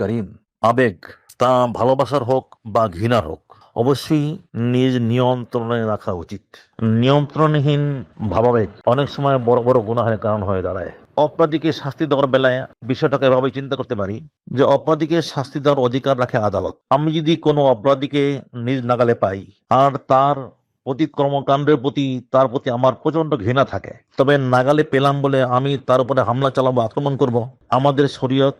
করিম। আবেগ, তা ভালোবাসার হোক বা ঘৃণার হোক, অবশ্যই নিজ নিয়ন্ত্রণে রাখা উচিত। নিয়ন্ত্রণহীন ভাবাবেগ অনেক সময় বড় বড় গুনাহের কারণ হয়ে দাঁড়ায়। অপরাধীকে শাস্তি দেওয়ার বেলায় বিষয়টাকে এভাবে চিন্তা করতে পারি যে অপরাধীকে শাস্তি দেওয়ার অধিকার রাখে আদালত। আমি যদি কোনো অপরাধীকে নিজ নাগালে পাই, আর তার অতীত কর্মকাণ্ডের প্রতি তার প্রতি আমার প্রচণ্ড ঘৃণা থাকে। তবে নাগালে পেলাম বলে আমি তার উপরে হামলা চালাবো, আক্রমণ করব, আমাদের শরীয়ত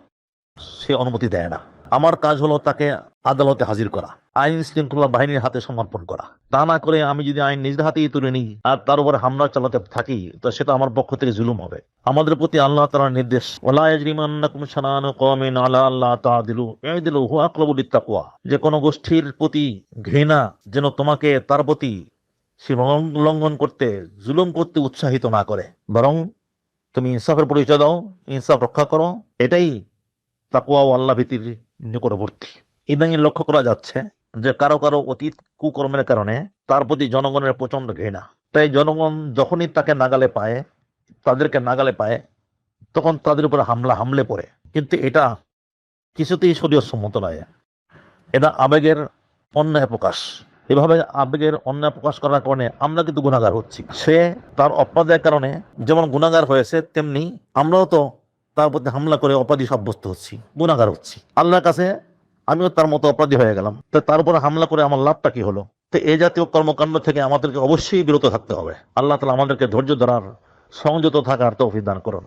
সে অনুমতি দেয় না। আমার কাজ হলো তাকে আদালতে হাজির করা, আইন শৃঙ্খলা বাহিনীর হাতে সমর্পণ করা। তা না করে আমি যদি আইন নিজের হাতেই তুলে নিই আর তার উপরে হামলা চালাতে থাকি, তো সেটা আমার পক্ষ থেকে জুলুম হবে। আমাদের প্রতি আল্লাহ তাআলার নির্দেশ যে কোনো গোষ্ঠীর প্রতি ঘৃণা যেন তোমাকে, তার প্রতি সীমা উল্লঙ্ঘন করতে, জুলুম করতে উৎসাহিত না করে। বরং তুমি ইনসাফের পরিচয় দাও, ইনসাফ রক্ষা করো। এটাই তাকুয়া ও আল্লাহ ভীতির নিকটবর্তী। ইদানিং লক্ষ্য করা যাচ্ছে যে কারও কারও অতীত কুকর্মের কারণে তার প্রতি জনগণের প্রচণ্ড ঘৃণা। তাই জনগণ যখনই তাকে নাগালে পায়, তাদেরকে নাগালে পায়, তখন তাদের উপর হামলা হামলে পড়ে। কিন্তু এটা কিছুতেই শরীয় সম্মত নয়। এটা আবেগের অন্যায় প্রকাশ। এভাবে আবেগের অন্যায় প্রকাশ করার কারণে আমরা কিন্তু গুণাগার হচ্ছি। সে তার অপরাধের কারণে যেমন গুণাগার হয়েছে, তেমনি আমরাও তো তার প্রতি হামলা করে অপরাধী সাব্যস্ত হচ্ছি, গুণাগার হচ্ছি। আল্লাহর কাছে আমিও তার মতো অপরাধী হয়ে গেলাম। তো তার উপরে হামলা করে আমার লাভটা কি হলো? তো এই জাতীয় কর্মকাণ্ড থেকে আমাদেরকে অবশ্যই বিরত থাকতে হবে। আল্লাহ তালা আমাদেরকে ধৈর্য ধরার সংযত থাকার তৌফিক দান করুন।